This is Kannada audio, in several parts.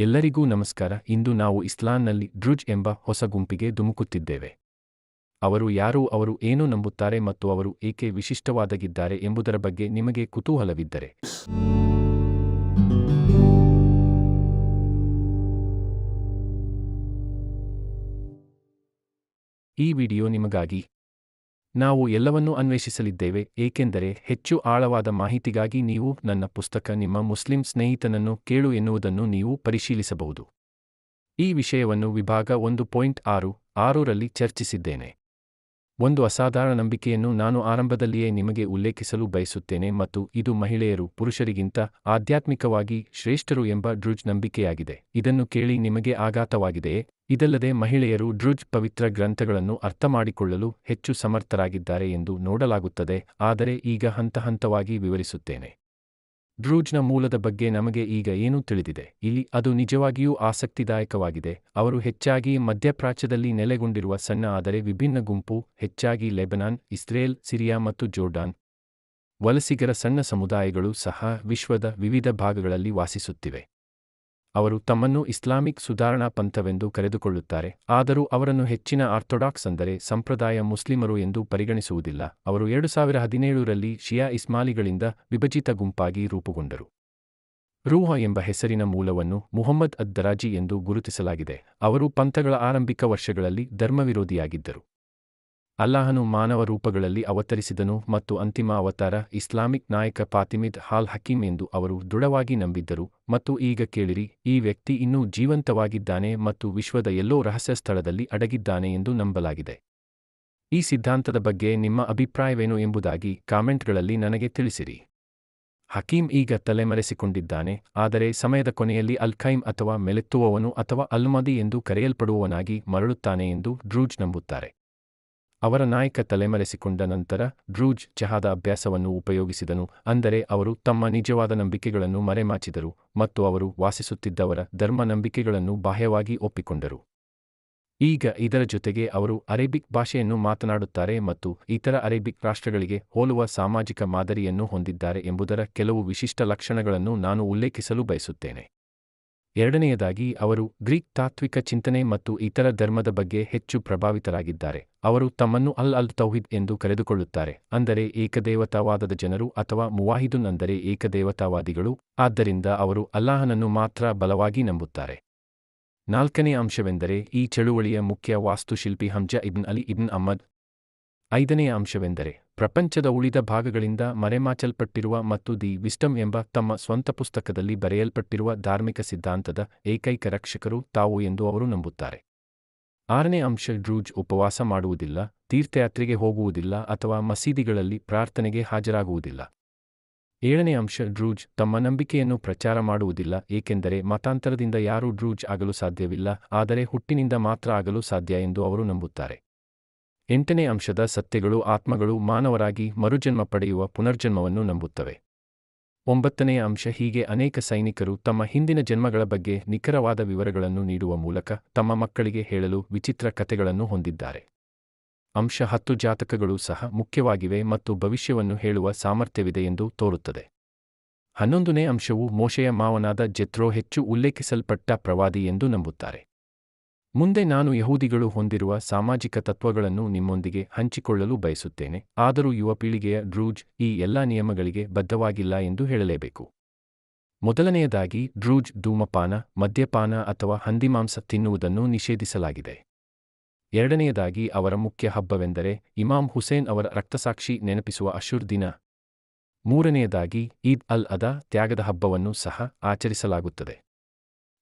ಎಲ್ಲರಿಗೂ ನಮಸ್ಕಾರ. ಇಂದು ನಾವು ಇಸ್ಲಾಂನಲ್ಲಿ ಡ್ರುಜ್ ಎಂಬ ಹೊಸ ಗುಂಪಿಗೆ ಧುಮುಕುತ್ತಿದ್ದೇವೆ. ಅವರು ಯಾರು, ಅವರು ಏನು ನಂಬುತ್ತಾರೆ ಮತ್ತು ಅವರು ಏಕೆ ವಿಶಿಷ್ಟವಾದಗಿದ್ದಾರೆ ಎಂಬುದರ ಬಗ್ಗೆ ನಿಮಗೆ ಕುತೂಹಲವಿದ್ದರೆ. ಈ ವಿಡಿಯೋ ನಿಮಗಾಗಿ ನಾವು ಎಲ್ಲವನ್ನೂ ಅನ್ವೇಷಿಸಲಿದ್ದೇವೆ, ಏಕೆಂದರೆ ಹೆಚ್ಚು ಆಳವಾದ ಮಾಹಿತಿಗಾಗಿ ನೀವು ನನ್ನ ಪುಸ್ತಕ, ನಿಮ್ಮ ಮುಸ್ಲಿಂ ಸ್ನೇಹಿತನನ್ನು ಕೇಳು ಎನ್ನುವುದನ್ನು ನೀವು ಪರಿಶೀಲಿಸಬಹುದು. ಈ ವಿಷಯವನ್ನು ವಿಭಾಗ ಒಂದು ಪಾಯಿಂಟ್ ಆರು, ಆರೂರಲ್ಲಿ ಚರ್ಚಿಸಿದ್ದೇನೆ. ಒಂದು ಅಸಾಧಾರಣ ನಂಬಿಕೆಯನ್ನು ನಾನು ಆರಂಭದಲ್ಲಿಯೇ ನಿಮಗೆ ಉಲ್ಲೇಖಿಸಲು ಬಯಸುತ್ತೇನೆ ಮತ್ತು ಇದು ಮಹಿಳೆಯರು ಪುರುಷರಿಗಿಂತ ಆಧ್ಯಾತ್ಮಿಕವಾಗಿ ಶ್ರೇಷ್ಠರು ಎಂಬ ಡ್ರುಜ್ ನಂಬಿಕೆಯಾಗಿದೆ. ಇದನ್ನು ಕೇಳಿ ನಿಮಗೆ ಆಘಾತವಾಗಿದೆಯೇ? ಇದಲ್ಲದೆ ಮಹಿಳೆಯರು ಡ್ರುಜ್ ಪವಿತ್ರ ಗ್ರಂಥಗಳನ್ನು ಅರ್ಥಮಾಡಿಕೊಳ್ಳಲು ಹೆಚ್ಚು ಸಮರ್ಥರಾಗಿದ್ದಾರೆ ಎಂದು ನೋಡಲಾಗುತ್ತದೆ, ಆದರೆ ಈಗ ಹಂತ ಹಂತವಾಗಿ ವಿವರಿಸುತ್ತೇನೆ. ಡ್ರೂಜ್ನ ಮೂಲದ ಬಗ್ಗೆ ನಮಗೆ ಈಗ ಏನೂ ತಿಳಿದಿದೆ, ಇಲ್ಲಿ ಅದು ನಿಜವಾಗಿಯೂ ಆಸಕ್ತಿದಾಯಕವಾಗಿದೆ, ಅವರು ಹೆಚ್ಚಾಗಿ ಮಧ್ಯಪ್ರಾಚ್ಯದಲ್ಲಿ ನೆಲೆಗೊಂಡಿರುವ ಸಣ್ಣ ಆದರೆ ವಿಭಿನ್ನ ಗುಂಪು, ಹೆಚ್ಚಾಗಿ ಲೆಬನಾನ್, ಇಸ್ರೇಲ್, ಸಿರಿಯಾ ಮತ್ತು ಜೋರ್ಡಾನ್. ವಲಸಿಗರ ಸಣ್ಣ ಸಮುದಾಯಗಳು ಸಹ ವಿಶ್ವದ ವಿವಿಧ ಭಾಗಗಳಲ್ಲಿ ವಾಸಿಸುತ್ತಿವೆ. ಅವರು ತಮ್ಮನ್ನು ಇಸ್ಲಾಮಿಕ್ ಸುಧಾರಣಾ ಪಂಥವೆಂದು ಕರೆದುಕೊಳ್ಳುತ್ತಾರೆ. ಆದರೂ ಅವರನ್ನು ಹೆಚ್ಚಿನ ಆರ್ಥೋಡಾಕ್ಸ್ ಅಂದರೆ ಸಂಪ್ರದಾಯ ಮುಸ್ಲಿಮರು ಎಂದು ಪರಿಗಣಿಸುವುದಿಲ್ಲ. ಅವರು ಎರಡು ಸಾವಿರ ಹದಿನೇಳರಲ್ಲಿ ಶಿಯಾ ಇಸ್ಮಾಲಿಗಳಿಂದ ವಿಭಜಿತ ಗುಂಪಾಗಿ ರೂಪುಗೊಂಡರು. ರೂಹ ಎಂಬ ಹೆಸರಿನ ಮೂಲವನ್ನು ಮುಹಮ್ಮದ್ ಅದ್ದರಾಜಿ ಎಂದು ಗುರುತಿಸಲಾಗಿದೆ. ಅವರು ಪಂಥಗಳ ಆರಂಭಿಕ ವರ್ಷಗಳಲ್ಲಿ ಧರ್ಮವಿರೋಧಿಯಾಗಿದ್ದರು. ಅಲ್ಲಾಹನು ಮಾನವ ರೂಪಗಳಲ್ಲಿ ಅವತರಿಸಿದನು ಮತ್ತು ಅಂತಿಮ ಅವತಾರ ಇಸ್ಲಾಮಿಕ್ ನಾಯಕ ಫಾತಿಮಿದ್ ಹಾಲ್ ಹಕೀಂ ಎಂದು ಅವರು ದೃಢವಾಗಿ ನಂಬಿದ್ದರು. ಮತ್ತು ಈಗ ಕೇಳಿರಿ, ಈ ವ್ಯಕ್ತಿ ಇನ್ನೂ ಜೀವಂತವಾಗಿದ್ದಾನೆ ಮತ್ತು ವಿಶ್ವದ ಎಲ್ಲೋ ರಹಸ್ಯ ಸ್ಥಳದಲ್ಲಿ ಅಡಗಿದ್ದಾನೆ ಎಂದು ನಂಬಲಾಗಿದೆ. ಈ ಸಿದ್ಧಾಂತದ ಬಗ್ಗೆ ನಿಮ್ಮ ಅಭಿಪ್ರಾಯವೇನು ಎಂಬುದಾಗಿ ಕಾಮೆಂಟ್ಗಳಲ್ಲಿ ನನಗೆ ತಿಳಿಸಿರಿ. ಹಕೀಂ ಈಗ ತಲೆಮರೆಸಿಕೊಂಡಿದ್ದಾನೆ, ಆದರೆ ಸಮಯದ ಕೊನೆಯಲ್ಲಿ ಅಲ್ಖೈಮ್ ಅಥವಾ ಮೆಲೆತ್ತುವವನು ಅಥವಾ ಅಲ್ಮದಿ ಎಂದು ಕರೆಯಲ್ಪಡುವವನಾಗಿ ಮರಳುತ್ತಾನೆ ಎಂದು ಡ್ರೂಜ್ ನಂಬುತ್ತಾರೆ. ಅವರ ನಾಯಕ ತಲೆಮರೆಸಿಕೊಂಡ ನಂತರ ಡ್ರೂಜ್ ಚಹಾದ ಅಭ್ಯಾಸವನ್ನು ಉಪಯೋಗಿಸಿದನು, ಅಂದರೆ ಅವರು ತಮ್ಮ ನಿಜವಾದ ನಂಬಿಕೆಗಳನ್ನು ಮರೆಮಾಚಿದರು ಮತ್ತು ಅವರು ವಾಸಿಸುತ್ತಿದ್ದವರ ಧರ್ಮ ನಂಬಿಕೆಗಳನ್ನು ಬಾಹ್ಯವಾಗಿ ಒಪ್ಪಿಕೊಂಡರು. ಈಗ ಇದರ ಜೊತೆಗೆ ಅವರು ಅರೇಬಿಕ್ ಭಾಷೆಯನ್ನು ಮಾತನಾಡುತ್ತಾರೆ ಮತ್ತು ಇತರ ಅರೇಬಿಕ್ ರಾಷ್ಟ್ರಗಳಿಗೆ ಹೋಲುವ ಸಾಮಾಜಿಕ ಮಾದರಿಯನ್ನು ಹೊಂದಿದ್ದಾರೆ ಎಂಬುದರ ಕೆಲವು ವಿಶಿಷ್ಟ ಲಕ್ಷಣಗಳನ್ನು ನಾನು ಉಲ್ಲೇಖಿಸಲು ಬಯಸುತ್ತೇನೆ. ಎರಡನೆಯದಾಗಿ, ಅವರು ಗ್ರೀಕ್ ತಾತ್ವಿಕ ಚಿಂತನೆ ಮತ್ತು ಇತರ ಧರ್ಮದ ಬಗ್ಗೆ ಹೆಚ್ಚು ಪ್ರಭಾವಿತರಾಗಿದ್ದಾರೆ. ಅವರು ತಮ್ಮನ್ನು ಅಲ್ ಅಲ್ ತೌಹಿದ್ ಎಂದು ಕರೆದುಕೊಳ್ಳುತ್ತಾರೆ, ಅಂದರೆ ಏಕದೇವತಾವಾದದ ಜನರು ಅಥವಾ ಮುವಾಹಿದುನ್ ಅಂದರೆ ಏಕದೇವತಾವಾದಿಗಳು, ಆದ್ದರಿಂದ ಅವರು ಅಲ್ಲಾಹನನ್ನು ಮಾತ್ರ ಬಲವಾಗಿ ನಂಬುತ್ತಾರೆ. ನಾಲ್ಕನೇ ಅಂಶವೆಂದರೆ, ಈ ಚಳುವಳಿಯ ಮುಖ್ಯ ವಾಸ್ತುಶಿಲ್ಪಿ Hamza ibn Ali ibn Ahmad. ಐದನೆಯ ಅಂಶವೆಂದರೆ ಪ್ರಪಂಚದ ಉಳಿದ ಭಾಗಗಳಿಂದ ಮರೆಮಾಚಲ್ಪಟ್ಟಿರುವ ಮತ್ತು ದಿ ವಿಸ್ಟಮ್ ಎಂಬ ತಮ್ಮ ಸ್ವಂತ ಪುಸ್ತಕದಲ್ಲಿ ಬರೆಯಲ್ಪಟ್ಟಿರುವ ಧಾರ್ಮಿಕ ಸಿದ್ಧಾಂತದ ಏಕೈಕ ರಕ್ಷಕರು ತಾವು ಎಂದು ಅವರು ನಂಬುತ್ತಾರೆ. ಆರನೇ ಅಂಶ, ಡ್ರೂಜ್ ಉಪವಾಸ ಮಾಡುವುದಿಲ್ಲ, ತೀರ್ಥಯಾತ್ರೆಗೆ ಹೋಗುವುದಿಲ್ಲ ಅಥವಾ ಮಸೀದಿಗಳಲ್ಲಿ ಪ್ರಾರ್ಥನೆಗೆ ಹಾಜರಾಗುವುದಿಲ್ಲ. ಏಳನೇ ಅಂಶ, ಡ್ರೂಜ್ ತಮ್ಮ ನಂಬಿಕೆಯನ್ನು ಪ್ರಚಾರ ಮಾಡುವುದಿಲ್ಲ, ಏಕೆಂದರೆ ಮತಾಂತರದಿಂದ ಯಾರೂ ಡ್ರೂಜ್ ಆಗಲು ಸಾಧ್ಯವಿಲ್ಲ, ಆದರೆ ಹುಟ್ಟಿನಿಂದ ಮಾತ್ರ ಆಗಲು ಸಾಧ್ಯ ಎಂದು ಅವರು ನಂಬುತ್ತಾರೆ. ಎಂಟನೇ ಅಂಶದ ಸತ್ಯಗಳು ಆತ್ಮಗಳು ಮಾನವರಾಗಿ ಮರುಜನ್ಮ ಪಡೆಯುವ ಪುನರ್ಜನ್ಮವನ್ನು ನಂಬುತ್ತವೆ. ಒಂಬತ್ತನೆಯ ಅಂಶ ಹೀಗೆ ಅನೇಕ ಸೈನಿಕರು ತಮ್ಮ ಹಿಂದಿನ ಜನ್ಮಗಳ ಬಗ್ಗೆ ನಿಖರವಾದ ವಿವರಗಳನ್ನು ನೀಡುವ ಮೂಲಕ ತಮ್ಮ ಮಕ್ಕಳಿಗೆ ಹೇಳಲು ವಿಚಿತ್ರ ಕಥೆಗಳನ್ನು ಹೊಂದಿದ್ದಾರೆ. ಅಂಶ ಹತ್ತು ಜಾತಕಗಳು ಸಹ ಮುಖ್ಯವಾಗಿವೆ ಮತ್ತು ಭವಿಷ್ಯವನ್ನು ಹೇಳುವ ಸಾಮರ್ಥ್ಯವಿದೆ ಎಂದು ತೋರುತ್ತದೆ. ಹನ್ನೊಂದನೇ ಅಂಶವು ಮೋಶೆಯ ಮಾವನಾದ ಜೆತ್ರೋ ಹೆಚ್ಚು ಉಲ್ಲೇಖಿಸಲ್ಪಟ್ಟ ಪ್ರವಾದಿ ಎಂದು ನಂಬುತ್ತಾರೆ. ಮುಂದೆ ನಾನು ಯಹೂದಿಗಳು ಹೊಂದಿರುವ ಸಾಮಾಜಿಕ ತತ್ವಗಳನ್ನು ನಿಮ್ಮೊಂದಿಗೆ ಹಂಚಿಕೊಳ್ಳಲು ಬಯಸುತ್ತೇನೆ. ಆದರೂ ಯುವ ಪೀಳಿಗೆಯ ಡ್ರೂಜ್ ಈ ಎಲ್ಲಾ ನಿಯಮಗಳಿಗೆ ಬದ್ಧವಾಗಿಲ್ಲ ಎಂದು ಹೇಳಲೇಬೇಕು. ಮೊದಲನೆಯದಾಗಿ, ಡ್ರೂಜ್ ಧೂಮಪಾನ, ಮದ್ಯಪಾನ ಅಥವಾ ಹಂದಿಮಾಂಸ ತಿನ್ನುವುದನ್ನು ನಿಷೇಧಿಸಲಾಗಿದೆ. ಎರಡನೆಯದಾಗಿ, ಅವರ ಮುಖ್ಯ ಹಬ್ಬವೆಂದರೆ ಇಮಾಮ್ ಹುಸೇನ್ ಅವರ ರಕ್ತಸಾಕ್ಷಿ ನೆನಪಿಸುವ ಅಶುರ್ ದಿನ. ಮೂರನೆಯದಾಗಿ, ಈದ್ ಅಲ್ ಅದಾ ತ್ಯಾಗದ ಹಬ್ಬವನ್ನು ಸಹ ಆಚರಿಸಲಾಗುತ್ತದೆ.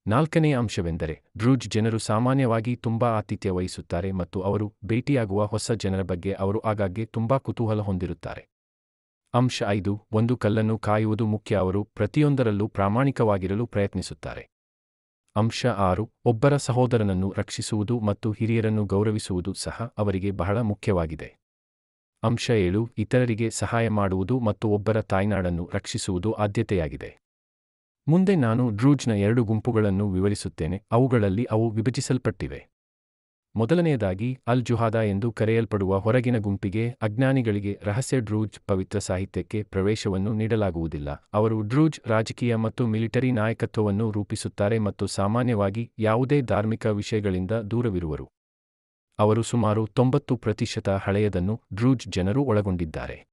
ನಾಲ್ಕನೆಯ ಅಂಶವೆಂದರೆ, ಡ್ರೂಜ್ ಜನರು ಸಾಮಾನ್ಯವಾಗಿ ತುಂಬಾ ಆತಿಥ್ಯ ವಹಿಸುತ್ತಾರೆ ಮತ್ತು ಅವರು ಭೇಟಿಯಾಗುವ ಹೊಸ ಜನರ ಬಗ್ಗೆ ಅವರು ಆಗಾಗ್ಗೆ ತುಂಬಾ ಕುತೂಹಲ ಹೊಂದಿರುತ್ತಾರೆ. ಅಂಶ ಐದು, ಒಂದು ಕಲ್ಲನ್ನು ಕಾಯುವುದು ಮುಖ್ಯ, ಅವರು ಪ್ರತಿಯೊಂದರಲ್ಲೂ ಪ್ರಾಮಾಣಿಕವಾಗಿರಲು ಪ್ರಯತ್ನಿಸುತ್ತಾರೆ. ಅಂಶ ಆರು, ಒಬ್ಬರ ಸಹೋದರನನ್ನು ರಕ್ಷಿಸುವುದು ಮತ್ತು ಹಿರಿಯರನ್ನು ಗೌರವಿಸುವುದು ಸಹ ಅವರಿಗೆ ಬಹಳ ಮುಖ್ಯವಾಗಿದೆ. ಅಂಶ ಏಳು, ಇತರರಿಗೆ ಸಹಾಯ ಮಾಡುವುದು ಮತ್ತು ಒಬ್ಬರ ತಾಯ್ನಾಡನ್ನು ರಕ್ಷಿಸುವುದು ಆದ್ಯತೆಯಾಗಿದೆ. ಮುಂದೆ ನಾನು ಡ್ರೂಜ್ನ ಎರಡು ಗುಂಪುಗಳನ್ನು ವಿವರಿಸುತ್ತೇನೆ. ಅವುಗಳಲ್ಲಿ ಅವು ವಿಭಜಿಸಲ್ಪಟ್ಟಿವೆ. ಮೊದಲನೆಯದಾಗಿ, ಅಲ್ ಜುಹಾದ ಎಂದು ಕರೆಯಲ್ಪಡುವ ಹೊರಗಿನ ಗುಂಪಿಗೆ ಅಜ್ಞಾನಿಗಳಿಗೆ ರಹಸ್ಯ ಡ್ರೂಜ್ ಪವಿತ್ರ ಸಾಹಿತ್ಯಕ್ಕೆ ಪ್ರವೇಶವನ್ನು ನೀಡಲಾಗುವುದಿಲ್ಲ. ಅವರು ಡ್ರೂಜ್ ರಾಜಕೀಯ ಮತ್ತು ಮಿಲಿಟರಿ ನಾಯಕತ್ವವನ್ನು ರೂಪಿಸುತ್ತಾರೆ ಮತ್ತು ಸಾಮಾನ್ಯವಾಗಿ ಯಾವುದೇ ಧಾರ್ಮಿಕ ವಿಷಯಗಳಿಂದ ದೂರವಿರುವರು. ಅವರು ಸುಮಾರು ತೊಂಬತ್ತು ಪ್ರತಿಶತ ಹಳೆಯದನ್ನು ಡ್ರೂಜ್ ಜನರು ಒಳಗೊಂಡಿದ್ದಾರೆ.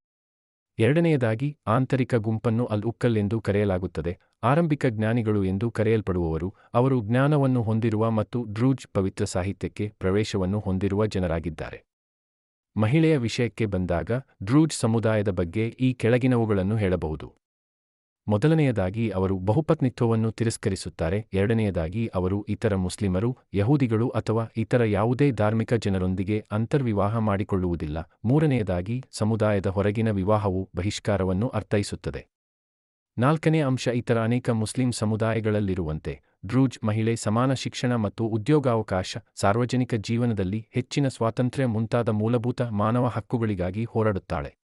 ಎರಡನೆಯದಾಗಿ, ಆಂತರಿಕ ಗುಂಪನ್ನು ಅಲ್ ಉಕ್ಕಲ್ ಎಂದು ಕರೆಯಲಾಗುತ್ತದೆ, ಆರಂಭಿಕ ಜ್ಞಾನಿಗಳು ಎಂದು ಕರೆಯಲ್ಪಡುವವರು, ಅವರು ಜ್ಞಾನವನ್ನು ಹೊಂದಿರುವ ಮತ್ತು ಡ್ರೂಜ್ ಪವಿತ್ರ ಸಾಹಿತ್ಯಕ್ಕೆ ಪ್ರವೇಶವನ್ನು ಹೊಂದಿರುವ ಜನರಾಗಿದ್ದಾರೆ. ಮಹಿಳೆಯ ವಿಷಯಕ್ಕೆ ಬಂದಾಗ, ಡ್ರೂಜ್ ಸಮುದಾಯದ ಬಗ್ಗೆ ಈ ಕೆಳಗಿನವುಗಳನ್ನು ಹೇಳಬಹುದು. ಮೊದಲನೆಯದಾಗಿ ಅವರು ಬಹುಪತ್ನಿತ್ವವನ್ನು ತಿರಸ್ಕರಿಸುತ್ತಾರೆ, ಎರಡನೆಯದಾಗಿ ಅವರು ಇತರ ಮುಸ್ಲಿಮರು, ಯಹೂದಿಗಳು ಅಥವಾ ಇತರ ಯಾವುದೇ ಧಾರ್ಮಿಕ ಜನರೊಂದಿಗೆ ಅಂತರ್ವಿವಾಹ ಮಾಡಿಕೊಳ್ಳುವುದಿಲ್ಲ. ಮೂರನೆಯದಾಗಿ ಸಮುದಾಯದ ಹೊರಗಿನ ವಿವಾಹವು ಬಹಿಷ್ಕಾರವನ್ನು ಅರ್ಥೈಸುತ್ತದೆ. ನಾಲ್ಕನೇ ಅಂಶ ಇತರ ಅನೇಕ ಮುಸ್ಲಿಂ ಸಮುದಾಯಗಳಲ್ಲಿರುವಂತೆ, ಡ್ರೂಜ್ ಮಹಿಳೆ ಸಮಾನ ಶಿಕ್ಷಣ ಮತ್ತು ಉದ್ಯೋಗಾವಕಾಶ, ಸಾರ್ವಜನಿಕ ಜೀವನದಲ್ಲಿ ಹೆಚ್ಚಿನ ಸ್ವಾತಂತ್ರ್ಯ ಮುಂತಾದ ಮೂಲಭೂತ ಮಾನವ ಹಕ್ಕುಗಳಿಗಾಗಿ ಹೋರಾಡುತ್ತಾಳೆ.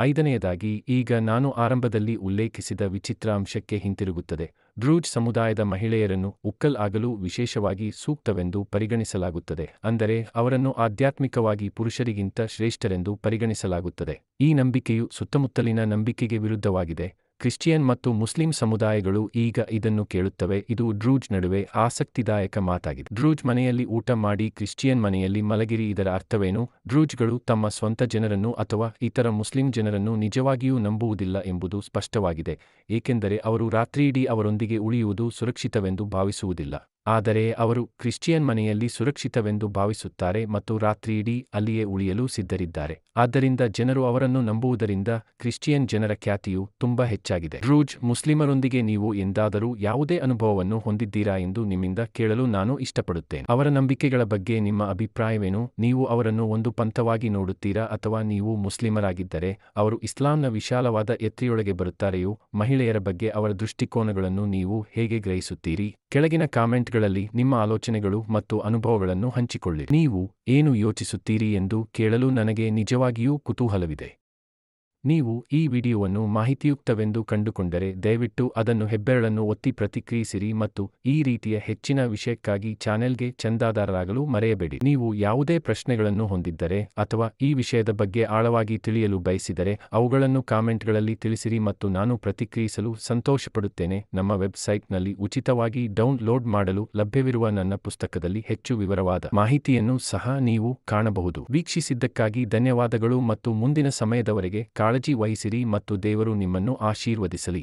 ಐದನೆಯದಾಗಿ, ಈಗ ನಾನು ಆರಂಭದಲ್ಲಿ ಉಲ್ಲೇಖಿಸಿದ ವಿಚಿತ್ರ ಅಂಶಕ್ಕೆ ಹಿಂತಿರುಗುತ್ತದೆ. ಡ್ರೂಜ್ ಸಮುದಾಯದ ಮಹಿಳೆಯರನ್ನು ಉಕ್ಕಲ್ ಆಗಲು ವಿಶೇಷವಾಗಿ ಸೂಕ್ತವೆಂದು ಪರಿಗಣಿಸಲಾಗುತ್ತದೆ, ಅಂದರೆ ಅವರನ್ನು ಆಧ್ಯಾತ್ಮಿಕವಾಗಿ ಪುರುಷರಿಗಿಂತ ಶ್ರೇಷ್ಠರೆಂದು ಪರಿಗಣಿಸಲಾಗುತ್ತದೆ. ಈ ನಂಬಿಕೆಯು ಸುತ್ತಮುತ್ತಲಿನ ನಂಬಿಕೆಗೆ ವಿರುದ್ಧವಾಗಿದೆ. ಕ್ರಿಶ್ಚಿಯನ್ ಮತ್ತು ಮುಸ್ಲಿಂ ಸಮುದಾಯಗಳು ಈಗ ಇದನ್ನು ಕೇಳುತ್ತವೆ. ಇದು ಡ್ರೂಜ್ ನಡುವೆ ಆಸಕ್ತಿದಾಯಕ ಮಾತಾಗಿದೆ. ಡ್ರೂಜ್ ಮನೆಯಲ್ಲಿ ಊಟ ಮಾಡಿ ಕ್ರಿಶ್ಚಿಯನ್ ಮನೆಯಲ್ಲಿ ಮಲಗಿರಿ. ಇದರ ಅರ್ಥವೇನು? ಡ್ರೂಜ್ಗಳು ತಮ್ಮ ಸ್ವಂತ ಜನರನ್ನು ಅಥವಾ ಇತರ ಮುಸ್ಲಿಂ ಜನರನ್ನು ನಿಜವಾಗಿಯೂ ನಂಬುವುದಿಲ್ಲ ಎಂಬುದು ಸ್ಪಷ್ಟವಾಗಿದೆ. ಏಕೆಂದರೆ ಅವರು ರಾತ್ರಿಯಿಡೀ ಅವರೊಂದಿಗೆ ಉಳಿಯುವುದು ಸುರಕ್ಷಿತವೆಂದು ಭಾವಿಸುವುದಿಲ್ಲ. ಆದರೆ ಅವರು ಕ್ರಿಶ್ಚಿಯನ್ ಮನೆಯಲ್ಲಿ ಸುರಕ್ಷಿತವೆಂದು ಭಾವಿಸುತ್ತಾರೆ ಮತ್ತು ರಾತ್ರಿಯಿಡೀ ಅಲ್ಲಿಯೇ ಉಳಿಯಲು ಸಿದ್ಧರಿದ್ದಾರೆ. ಆದ್ದರಿಂದ ಜನರು ಅವರನ್ನು ನಂಬುವುದರಿಂದ ಕ್ರಿಶ್ಚಿಯನ್ ಜನರ ಖ್ಯಾತಿಯು ತುಂಬಾ ಹೆಚ್ಚಾಗಿದೆ. ರೂಜ್ ಮುಸ್ಲಿಮರೊಂದಿಗೆ ನೀವು ಎಂದಾದರೂ ಯಾವುದೇ ಅನುಭವವನ್ನು ಹೊಂದಿದ್ದೀರಾ ಎಂದು ನಿಮ್ಮಿಂದ ಕೇಳಲು ನಾನು ಇಷ್ಟಪಡುತ್ತೇನೆ. ಅವರ ನಂಬಿಕೆಗಳ ಬಗ್ಗೆ ನಿಮ್ಮ ಅಭಿಪ್ರಾಯವೇನು? ನೀವು ಅವರನ್ನು ಒಂದು ಪಂಥವಾಗಿ ನೋಡುತ್ತೀರಾ ಅಥವಾ ನೀವು ಮುಸ್ಲಿಮರಾಗಿದ್ದರೆ ಅವರು ಇಸ್ಲಾಂನ ವಿಶಾಲವಾದ ಎತ್ರಿಯೊಳಗೆ ಬರುತ್ತಾರೆಯೋ? ಮಹಿಳೆಯರ ಬಗ್ಗೆ ಅವರ ದೃಷ್ಟಿಕೋನಗಳನ್ನು ನೀವು ಹೇಗೆ ಗ್ರಹಿಸುತ್ತೀರಿ? ಕೆಳಗಿನ ಕಾಮೆಂಟ್ಗಳಲ್ಲಿ ನಿಮ್ಮ ಆಲೋಚನೆಗಳು ಮತ್ತು ಅನುಭವಗಳನ್ನು ಹಂಚಿಕೊಳ್ಳಿ ನೀವು ಏನು ಯೋಚಿಸುತ್ತೀರಿ ಎಂದು ಕೇಳಲು ನನಗೆ ನಿಜವಾಗಿಯೂ ಕುತೂಹಲವಿದೆ. ನೀವು ಈ ವಿಡಿಯೋವನ್ನು ಮಾಹಿತಿಯುಕ್ತವೆಂದು ಕಂಡುಕೊಂಡರೆ ದಯವಿಟ್ಟು ಅದನ್ನು ಹೆಬ್ಬೆರಳನ್ನು ಒತ್ತಿ ಪ್ರತಿಕ್ರಿಯಿಸಿರಿ ಮತ್ತು ಈ ರೀತಿಯ ಹೆಚ್ಚಿನ ವಿಷಯಕ್ಕಾಗಿ ಚಾನೆಲ್ಗೆ ಚಂದಾದಾರರಾಗಲು ಮರೆಯಬೇಡಿ. ನೀವು ಯಾವುದೇ ಪ್ರಶ್ನೆಗಳನ್ನು ಹೊಂದಿದ್ದರೆ ಅಥವಾ ಈ ವಿಷಯದ ಬಗ್ಗೆ ಆಳವಾಗಿ ತಿಳಿಯಲು ಬಯಸಿದರೆ ಅವುಗಳನ್ನು ಕಾಮೆಂಟ್ಗಳಲ್ಲಿ ತಿಳಿಸಿರಿ ಮತ್ತು ನಾನು ಪ್ರತಿಕ್ರಿಯಿಸಲು ಸಂತೋಷಪಡುತ್ತೇನೆ. ನಮ್ಮ ವೆಬ್ಸೈಟ್ನಲ್ಲಿ ಉಚಿತವಾಗಿ ಡೌನ್ಲೋಡ್ ಮಾಡಲು ಲಭ್ಯವಿರುವ ನನ್ನ ಪುಸ್ತಕದಲ್ಲಿ ಹೆಚ್ಚು ವಿವರವಾದ ಮಾಹಿತಿಯನ್ನು ಸಹ ನೀವು ಕಾಣಬಹುದು. ವೀಕ್ಷಿಸಿದ್ದಕ್ಕಾಗಿ ಧನ್ಯವಾದಗಳು ಮತ್ತು ಮುಂದಿನ ಸಮಯದವರೆಗೆ ಕಾಳಜಿ ವಹಿಸಿರಿ ಮತ್ತು ದೇವರು ನಿಮ್ಮನ್ನು ಆಶೀರ್ವದಿಸಲಿ.